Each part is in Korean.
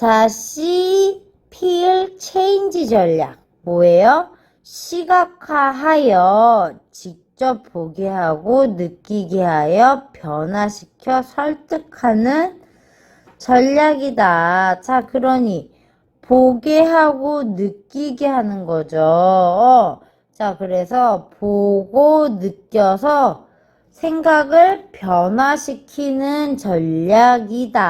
자, C, 필, 체인지 전략. 뭐예요? 시각화하여 직접 보게 하고 느끼게 하여 변화시켜 설득하는 전략이다. 자, 그러니 보게 하고 느끼게 하는 거죠. 어. 자, 그래서 보고 느껴서 생각을 변화시키는 전략이다.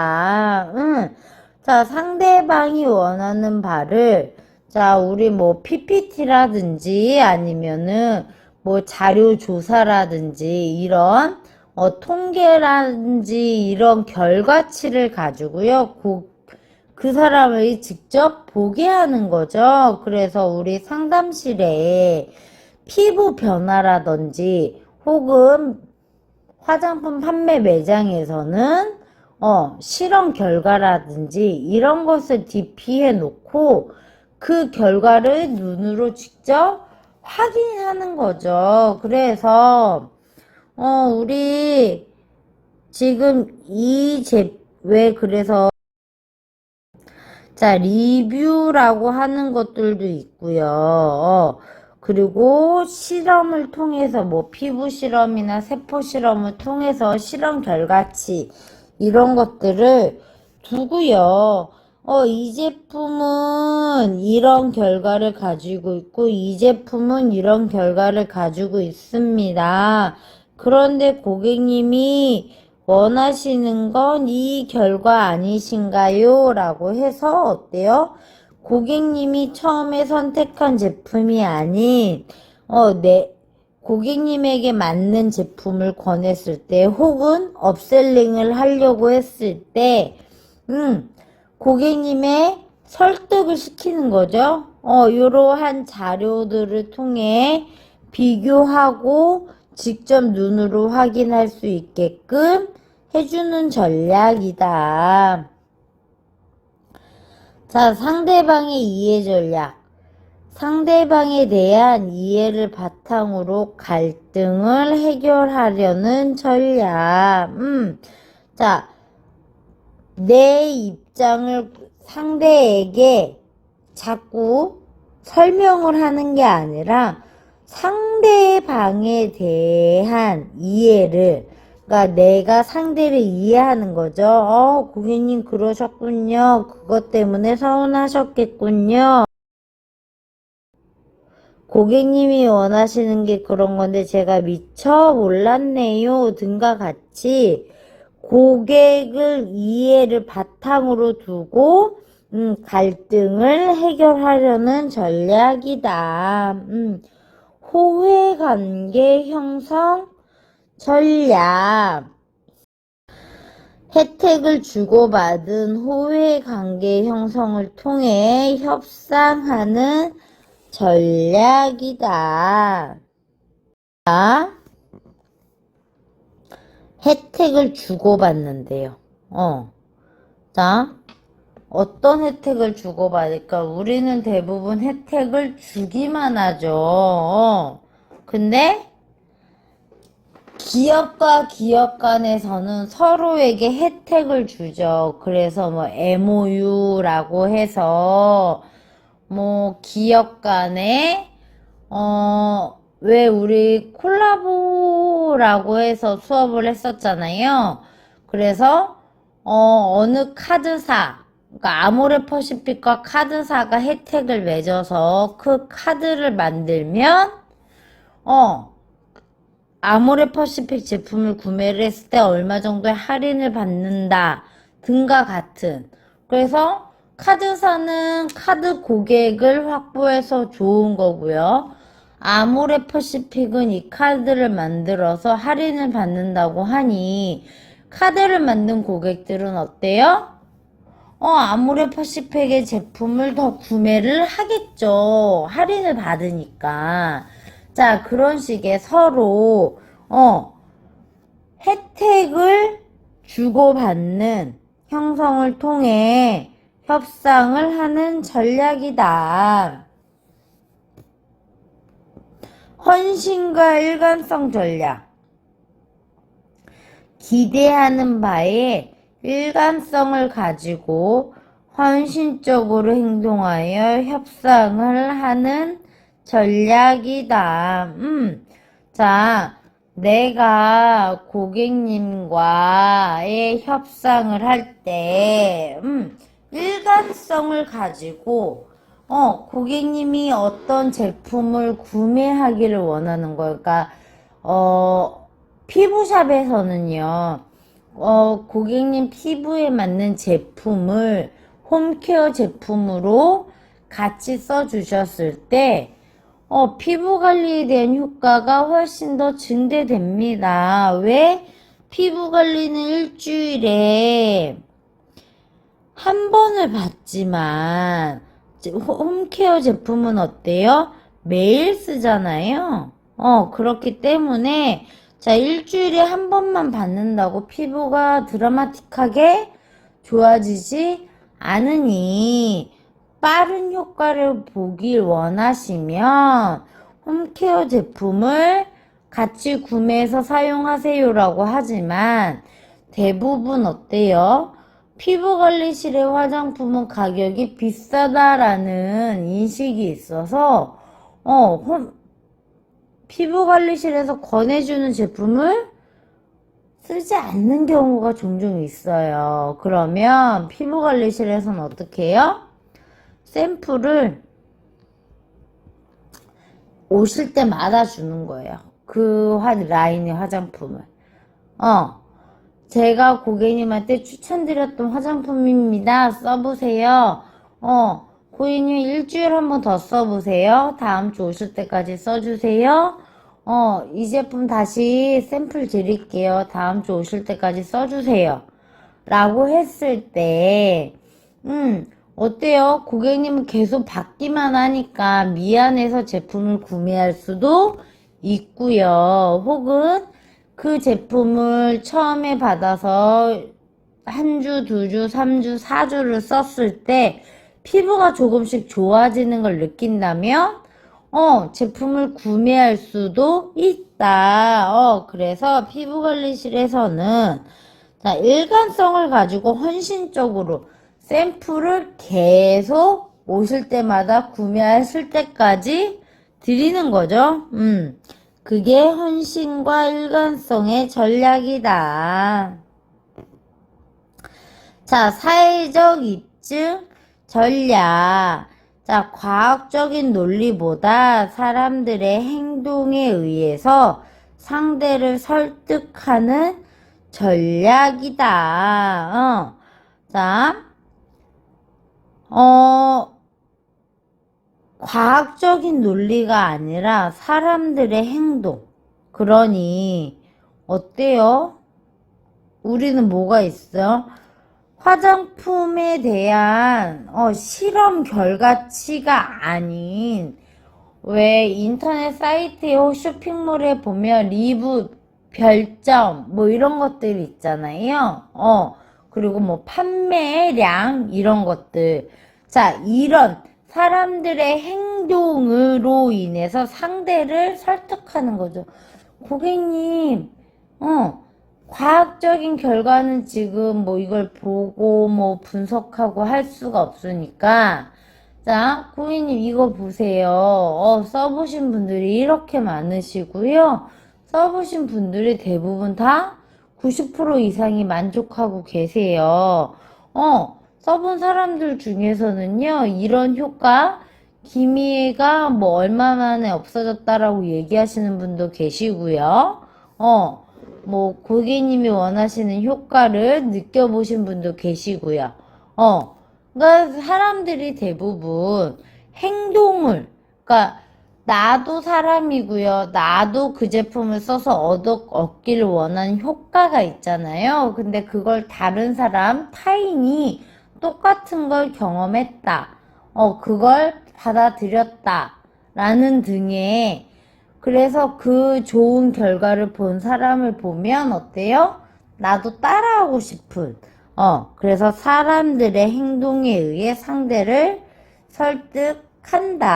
응. 자, 상대방이 원하는 바를 자, 우리 뭐 PPT라든지 아니면은 뭐 자료 조사라든지 이런 어, 통계라든지 이런 결과치를 가지고요. 고, 그 사람을 직접 보게 하는 거죠. 그래서 우리 상담실에 피부 변화라든지 혹은 화장품 판매 매장에서는 어, 실험 결과라든지 이런 것을 DP해 놓고 그 결과를 눈으로 직접 확인하는 거죠. 그래서 어, 우리 지금 이 제, 왜 그래서 자, 리뷰라고 하는 것들도 있고요. 어, 그리고 실험을 통해서 뭐 피부 실험이나 세포 실험을 통해서 실험 결과치 이런 것들을 두고요. 어, 이 제품은 이런 결과를 가지고 있고 이 제품은 이런 결과를 가지고 있습니다. 그런데 고객님이 원하시는 건 이 결과 아니신가요? 라고 해서 어때요? 고객님이 처음에 선택한 제품이 아닌, 어, 내, 고객님에게 맞는 제품을 권했을 때, 혹은 업셀링을 하려고 했을 때, 음, 고객님의 설득을 시키는 거죠. 어, 이러한 자료들을 통해 비교하고 직접 눈으로 확인할 수 있게끔 해주는 전략이다. 자, 상대방의 이해 전략. 상대방에 대한 이해를 바탕으로 갈등을 해결하려는 전략. 음, 자, 내 입장을 상대에게 자꾸 설명을 하는 게 아니라 상대방에 대한 이해를 그러니까 내가 상대를 이해하는 거죠. 어, 고객님 그러셨군요. 그것 때문에 서운하셨겠군요. 고객님이 원하시는 게 그런 건데 제가 미처 몰랐네요. 등과 같이 고객을 이해를 바탕으로 두고 음, 갈등을 해결하려는 전략이다. 음, 호혜 관계 형성 전략. 혜택을 주고받은 호혜 관계 형성을 통해 협상하는 전략이다. 자, 혜택을 주고받는데요. 어. 자, 어떤 혜택을 주고받을까? 우리는 대부분 혜택을 주기만 하죠. 어. 근데 기업과 기업 간에서는 서로에게 혜택을 주죠. 그래서 뭐 MOU라고 해서 뭐 기업 간에 어 왜 우리 콜라보라고 해서 수업을 했었잖아요. 그래서 어 어느 카드사 그러니까 아모레 퍼시픽과 카드사가 혜택을 맺어서 그 카드를 만들면 어 아모레 퍼시픽 제품을 구매를 했을 때 얼마 정도의 할인을 받는다 등과 같은 그래서 카드사는 카드 고객을 확보해서 좋은 거고요. 아모레 퍼시픽은 이 카드를 만들어서 할인을 받는다고 하니 카드를 만든 고객들은 어때요? 어, 아모레 퍼시픽의 제품을 더 구매를 하겠죠. 할인을 받으니까. 자, 그런 식의 서로, 어, 혜택을 주고받는 형성을 통해 협상을 하는 전략이다. 헌신과 일관성 전략. 기대하는 바에 일관성을 가지고 헌신적으로 행동하여 협상을 하는 전략이다. 음, 자, 내가 고객님과의 협상을 할 때, 음, 일관성을 가지고, 어, 고객님이 어떤 제품을 구매하기를 원하는 거예요. 그러니까, 어, 피부샵에서는요, 어, 고객님 피부에 맞는 제품을 홈케어 제품으로 같이 써 주셨을 때, 어, 피부 관리에 대한 효과가 훨씬 더 증대됩니다. 왜? 피부 관리는 일주일에 한 번을 호- 홈케어 제품은 어때요? 매일 쓰잖아요. 어, 그렇기 때문에, 자, 일주일에 한 번만 받는다고 피부가 드라마틱하게 좋아지지 않으니, 빠른 효과를 보길 원하시면, 홈케어 제품을 같이 구매해서 사용하세요라고 하지만, 대부분 어때요? 피부관리실의 화장품은 가격이 비싸다라는 인식이 있어서, 어, 홈, 피부관리실에서 권해주는 제품을 쓰지 않는 경우가 종종 있어요. 그러면 피부관리실에서는 어떻게 해요? 샘플을 오실 때마다 주는 거예요. 그 화, 라인의 화장품을. 어. 제가 고객님한테 추천드렸던 화장품입니다. 써보세요. 어, 고객님 일주일 한 번 더 써보세요. 다음 주 오실 때까지 써주세요. 어, 이 제품 다시 샘플 드릴게요. 다음 주 오실 때까지 써주세요. 라고 했을 때, 음, 어때요? 고객님은 계속 받기만 하니까 미안해서 제품을 구매할 수도 있고요. 혹은 그 제품을 처음에 받아서 한 주, 두 주, 삼 주, 사 주를 썼을 때 피부가 조금씩 좋아지는 걸 느낀다면 어, 제품을 구매할 수도 있다. 어, 그래서 피부관리실에서는 자, 일관성을 가지고 헌신적으로 샘플을 계속 오실 때마다 구매하실 때까지 드리는 거죠. 음. 그게 헌신과 일관성의 전략이다. 자, 사회적 입증 전략. 자, 과학적인 논리보다 사람들의 행동에 의해서 상대를 설득하는 전략이다. 어. 자, 어, 과학적인 논리가 아니라 사람들의 행동. 그러니, 어때요? 우리는 뭐가 있어? 화장품에 대한 어, 실험 결과치가 아닌 왜 인터넷 사이트에 쇼핑몰에 보면 리뷰 별점 뭐 이런 것들 있잖아요. 어 그리고 뭐 판매량 이런 것들 자 이런 사람들의 행동으로 인해서 상대를 설득하는 거죠. 고객님, 어, 과학적인 결과는 지금 뭐 이걸 보고 뭐 분석하고 할 수가 없으니까, 자, 고객님 이거 보세요. 어, 써보신 분들이 이렇게 많으시고요. 써보신 분들이 대부분 다 90% 이상이 만족하고 계세요. 어, 써본 사람들 중에서는요, 이런 효과, 기미가 뭐 얼마 만에 없어졌다라고 얘기하시는 분도 계시고요. 어, 뭐 고객님이 원하시는 효과를 느껴보신 분도 계시고요. 어, 그러니까 사람들이 대부분 행동을, 그러니까 나도 사람이고요. 나도 그 제품을 써서 얻어, 얻기를 원하는 효과가 있잖아요. 근데 그걸 다른 사람, 타인이 똑같은 걸 경험했다. 어, 그걸 받아들였다. 라는 등의 그래서 그 좋은 결과를 본 사람을 보면 어때요? 나도 따라하고 싶은, 어, 그래서 사람들의 행동에 의해 상대를 설득한다.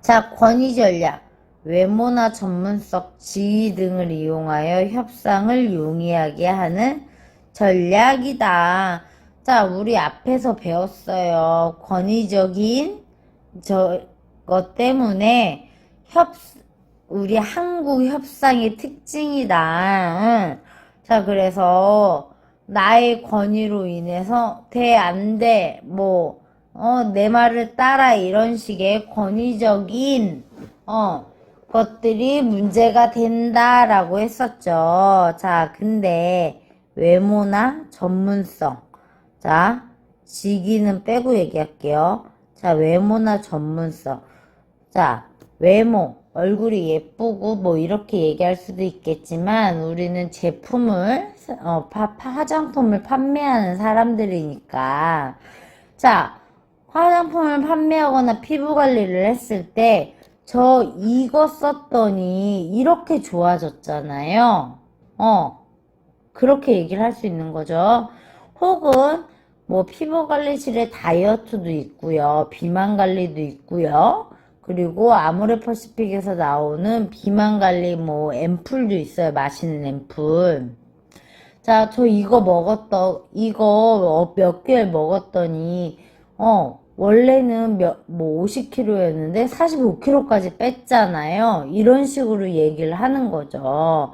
자, 권위 전략. 외모나 전문성, 지위 등을 이용하여 협상을 용이하게 하는 전략이다. 자, 우리 앞에서 배웠어요. 권위적인 저것 때문에 협, 우리 한국 협상의 특징이다. 응. 자, 그래서 나의 권위로 인해서 돼, 안 돼, 뭐, 어, 내 말을 따라 이런 식의 권위적인, 어, 것들이 문제가 된다라고 했었죠. 자, 근데 외모나 전문성. 자, 직위는 빼고 얘기할게요. 자, 외모나 전문성. 자, 외모, 얼굴이 예쁘고 뭐 이렇게 얘기할 수도 있겠지만 우리는 제품을, 어, 파, 파- 화장품을 판매하는 사람들이니까. 자, 화장품을 판매하거나 피부 관리를 했을 때, 저 이거 썼더니 이렇게 좋아졌잖아요. 어, 그렇게 얘기를 할 수 있는 거죠. 혹은, 뭐, 피부 관리실에 다이어트도 있고요. 비만 관리도 있고요. 그리고 아모레 퍼시픽에서 나오는 비만 관리 뭐, 앰플도 있어요. 마시는 앰플. 자, 저 이거 먹었더, 이거 어, 몇 개월 먹었더니, 어, 원래는 몇, 뭐 50kg였는데 45kg까지 뺐잖아요. 이런 식으로 얘기를 하는 거죠.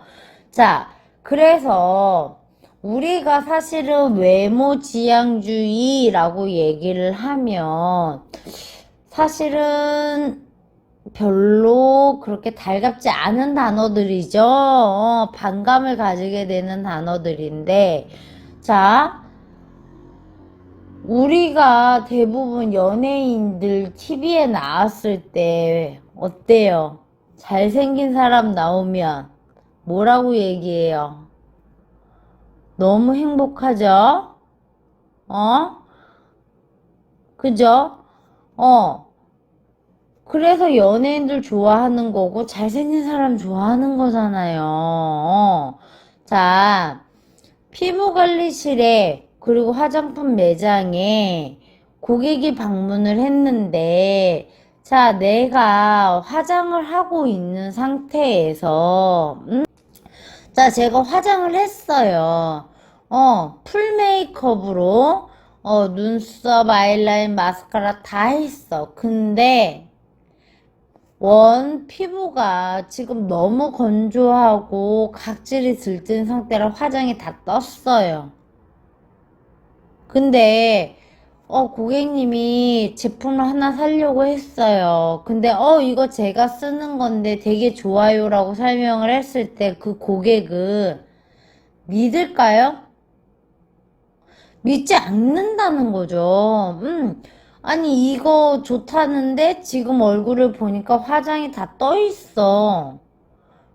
자, 그래서 우리가 사실은 외모 지향주의라고 얘기를 하면 사실은 별로 그렇게 달갑지 않은 단어들이죠. 어, 반감을 가지게 되는 단어들인데, 자, 우리가 대부분 연예인들 TV에 나왔을 때 어때요? 잘생긴 사람 나오면 뭐라고 얘기해요? 너무 행복하죠? 어? 그죠? 어. 그래서 연예인들 좋아하는 거고 잘생긴 사람 좋아하는 거잖아요. 어. 자, 피부관리실에 그리고 화장품 매장에 고객이 방문을 했는데 자, 내가 화장을 하고 있는 상태에서 음? 자, 제가 화장을 했어요. 어, 풀 메이크업으로 어, 눈썹, 아이라인, 마스카라 다 했어. 근데 원 피부가 지금 너무 건조하고 각질이 들뜬 상태라 화장이 다 떴어요. 근데 어 고객님이 제품을 하나 사려고 했어요. 근데 어 이거 제가 쓰는 건데 되게 좋아요라고 설명을 했을 때 그 고객은 믿을까요? 믿지 않는다는 거죠. 음. 아니, 이거 좋다는데 지금 얼굴을 보니까 화장이 다 떠 있어.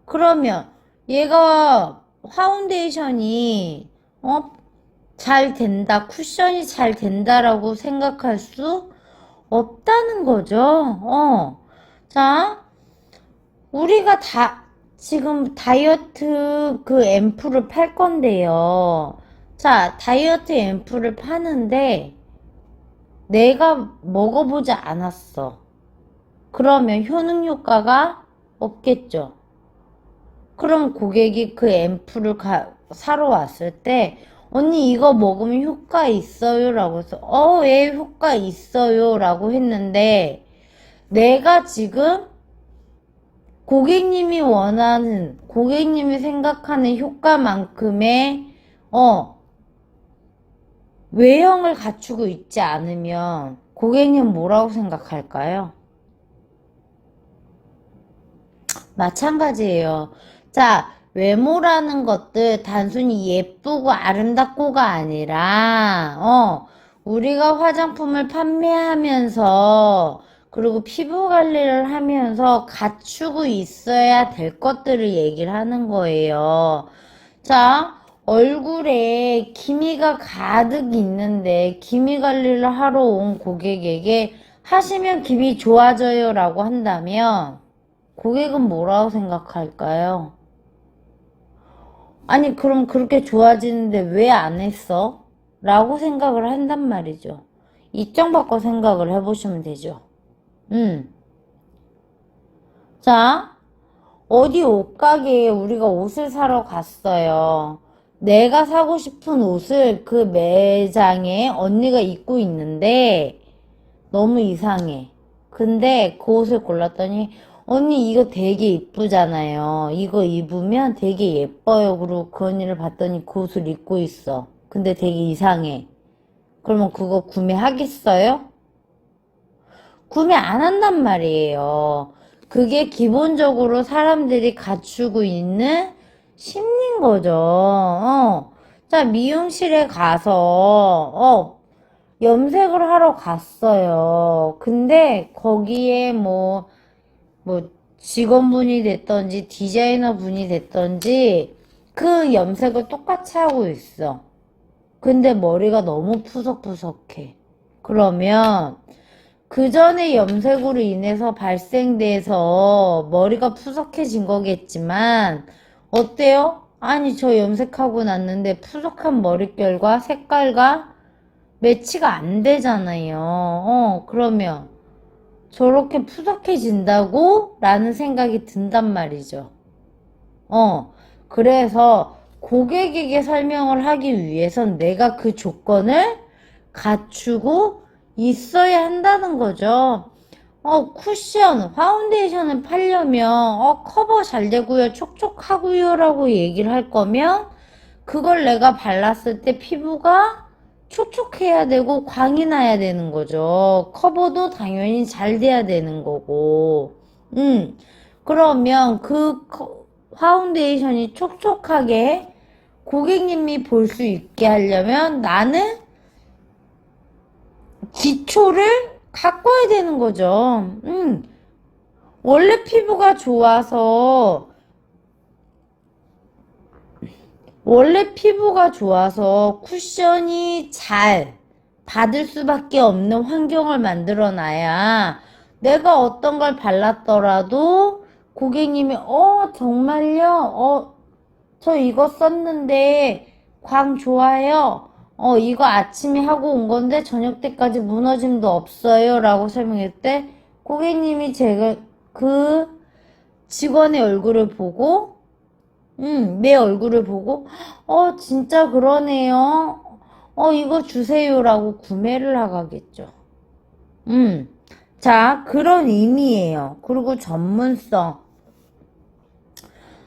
그러면 얘가 파운데이션이, 어, 잘 된다, 쿠션이 잘 된다라고 생각할 수 없다는 거죠. 어. 자, 우리가 다, 지금 다이어트 그 앰플을 팔 건데요. 자, 다이어트 앰플을 파는데 내가 먹어보지 않았어. 그러면 효능 효과가 없겠죠. 그럼 고객이 그 앰플을 가, 사러 왔을 때 언니 이거 먹으면 효과 있어요 라고 해서 어, 예, 효과 있어요 라고 했는데 내가 지금 고객님이 원하는 고객님이 생각하는 효과만큼의 어 외형을 갖추고 있지 않으면 고객님 뭐라고 생각할까요? 마찬가지예요. 자, 외모라는 것들 단순히 예쁘고 아름답고가 아니라, 어, 우리가 화장품을 판매하면서, 그리고 피부 관리를 하면서 갖추고 있어야 될 것들을 얘기를 하는 거예요. 자, 얼굴에 기미가 가득 있는데, 기미 관리를 하러 온 고객에게 하시면 기미 좋아져요 라고 한다면, 고객은 뭐라고 생각할까요? 아니, 그럼 그렇게 좋아지는데 왜 안 했어? 라고 생각을 한단 말이죠. 입장 바꿔 생각을 해보시면 되죠. 음. 자, 어디 옷가게에 우리가 옷을 사러 갔어요. 내가 사고 싶은 옷을 그 매장에 언니가 입고 있는데 너무 이상해. 근데 그 옷을 골랐더니 언니 이거 되게 이쁘잖아요. 이거 입으면 되게 예뻐요. 그리고 그 언니를 봤더니 그 옷을 입고 있어. 근데 되게 이상해. 그러면 그거 구매하겠어요? 구매 안 한단 말이에요. 그게 기본적으로 사람들이 갖추고 있는 심리인 거죠. 어. 자, 미용실에 가서, 어, 염색을 하러 갔어요. 근데 거기에 뭐, 뭐, 직원분이 됐던지, 디자이너 분이 됐던지, 그 염색을 똑같이 하고 있어. 근데 머리가 너무 푸석푸석해. 그러면, 그 전에 염색으로 인해서 발생돼서 머리가 푸석해진 거겠지만, 어때요? 아니, 저 염색하고 났는데 푸석한 머릿결과 색깔과 매치가 안 되잖아요. 어, 그러면 저렇게 푸석해진다고? 라는 생각이 든단 말이죠. 어, 그래서 고객에게 설명을 하기 위해선 내가 그 조건을 갖추고 있어야 한다는 거죠. 어, 쿠션, 파운데이션을 팔려면, 어, 커버 잘 되고요, 촉촉하고요, 라고 얘기를 할 거면, 그걸 내가 발랐을 때 피부가 촉촉해야 되고, 광이 나야 되는 거죠. 커버도 당연히 잘 돼야 되는 거고, 음, 그러면 그 커- 파운데이션이 촉촉하게 고객님이 볼 수 있게 하려면 나는 기초를 가꿔야 되는 거죠. 음. 원래 피부가 좋아서, 원래 피부가 좋아서 쿠션이 잘 받을 수밖에 없는 환경을 만들어 놔야 내가 어떤 걸 발랐더라도 고객님이, 어, 정말요? 어, 저 이거 썼는데 광 좋아요. 어, 이거 아침에 하고 온 건데 저녁 때까지 무너짐도 없어요. 라고 설명했을 때 고객님이 제가 그 직원의 얼굴을 보고 음, 내 얼굴을 보고 어, 진짜 그러네요. 어, 이거 주세요라고 구매를 하겠죠. 음. 자, 그런 의미예요. 그리고 전문성.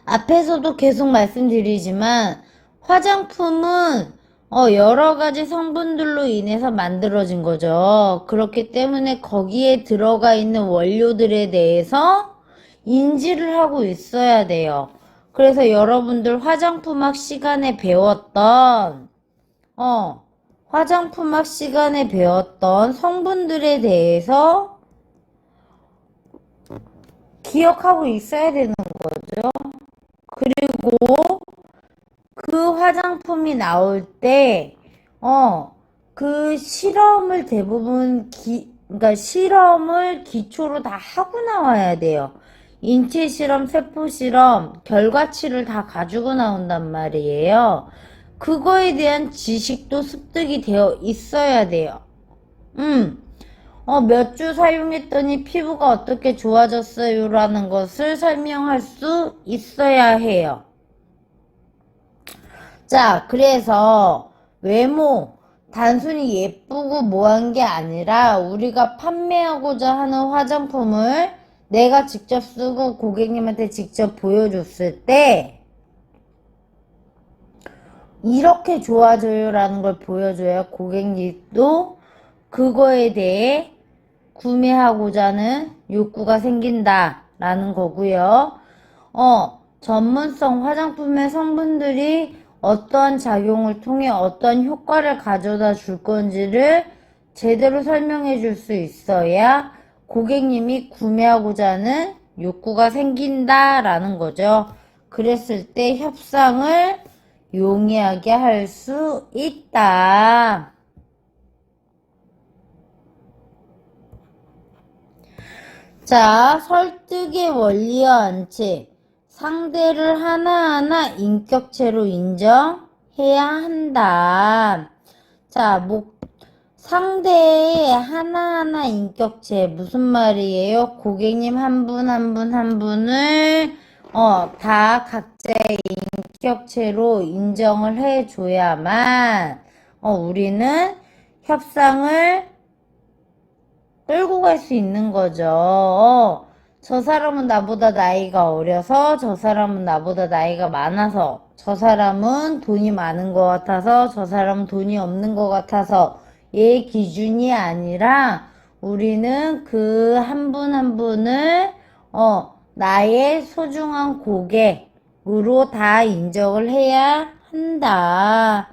앞에서도 계속 말씀드리지만 화장품은 어, 여러 가지 성분들로 인해서 만들어진 거죠. 그렇기 때문에 거기에 들어가 있는 원료들에 대해서 인지를 하고 있어야 돼요. 그래서 여러분들 화장품학 시간에 배웠던, 어, 화장품학 시간에 배웠던 성분들에 대해서 기억하고 있어야 되는 거죠. 그리고 그 화장품이 나올 때, 어, 그 실험을 대부분 기, 그러니까 실험을 기초로 다 하고 나와야 돼요. 인체 실험, 세포 실험, 결과치를 다 가지고 나온단 말이에요. 그거에 대한 지식도 습득이 되어 있어야 돼요. 음. 어, 몇 주 사용했더니 피부가 어떻게 좋아졌어요? 라는 것을 설명할 수 있어야 해요. 자, 그래서 외모, 단순히 예쁘고 뭐한 게 아니라 우리가 판매하고자 하는 화장품을 내가 직접 쓰고 고객님한테 직접 보여줬을 때 이렇게 좋아져요라는 걸 보여줘야 고객님도 그거에 대해 구매하고자 하는 욕구가 생긴다라는 거고요. 어, 전문성 화장품의 성분들이 어떠한 작용을 통해 어떤 효과를 가져다 줄 건지를 제대로 설명해 줄 수 있어야 고객님이 구매하고자 하는 욕구가 생긴다라는 거죠. 그랬을 때 협상을 용이하게 할 수 있다. 자, 설득의 원리와 원칙. 상대를 하나하나 인격체로 인정해야 한다. 자, 목, 상대의 하나하나 인격체. 무슨 말이에요? 고객님 한 분 한 분 한 분을, 어, 다 각자의 합격체로 인정을 해줘야만 어, 우리는 협상을 끌고 갈 수 있는 거죠. 어, 저 사람은 나보다 나이가 어려서, 저 사람은 나보다 나이가 많아서, 저 사람은 돈이 많은 것 같아서, 저 사람은 돈이 없는 것 같아서, 얘 기준이 아니라, 우리는 그 한 분 한 분을, 어, 나의 소중한 고객으로 다 인정을 해야 한다.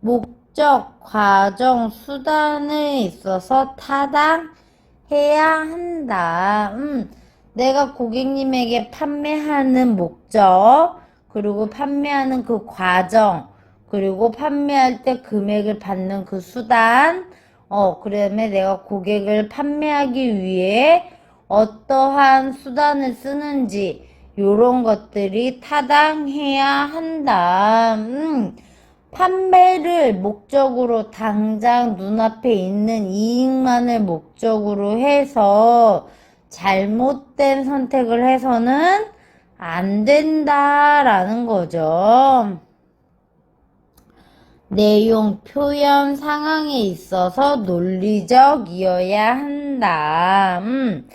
목적, 과정, 수단에 있어서 타당해야 한다. 음, 내가 고객님에게 판매하는 목적, 그리고 판매하는 그 과정, 그리고 판매할 때 금액을 받는 그 수단, 어, 그다음에 내가 고객을 판매하기 위해 어떠한 수단을 쓰는지, 요런 것들이 타당해야 한다. 음, 판매를 목적으로 당장 눈앞에 있는 이익만을 목적으로 해서 잘못된 선택을 해서는 안 된다라는 거죠. 내용, 표현, 상황에 있어서 논리적이어야 한다. 음.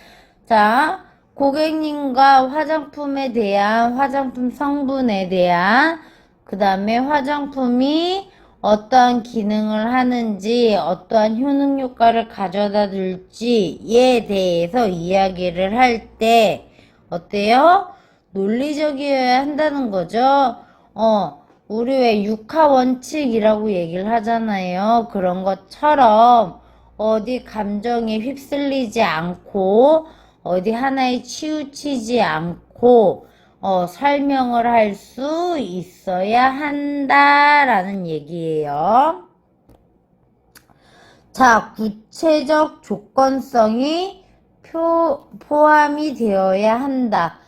자, 고객님과 화장품에 대한 화장품 성분에 대한 그 다음에 화장품이 어떠한 기능을 하는지, 어떠한 효능 효과를 가져다 줄지에 대해서 이야기를 할 때, 어때요? 논리적이어야 한다는 거죠. 어, 우리 왜 육하 원칙이라고 얘기를 하잖아요. 그런 것처럼 어디 감정에 휩쓸리지 않고, 어디 하나에 치우치지 않고, 어, 설명을 할 수 있어야 한다라는 얘기예요. 자, 구체적 조건성이 표, 포함이 되어야 한다.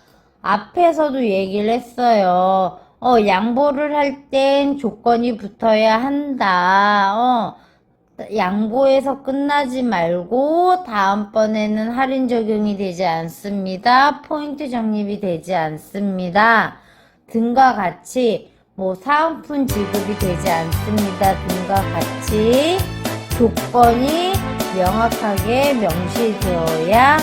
앞에서도 얘기를 했어요. 어, 양보를 할 땐 조건이 붙어야 한다. 어, 양보해서 끝나지 말고 다음번에는 할인 적용이 되지 않습니다. 포인트 적립이 되지 않습니다. 등과 같이 뭐 사은품 지급이 되지 않습니다. 등과 같이 조건이 명확하게 명시되어야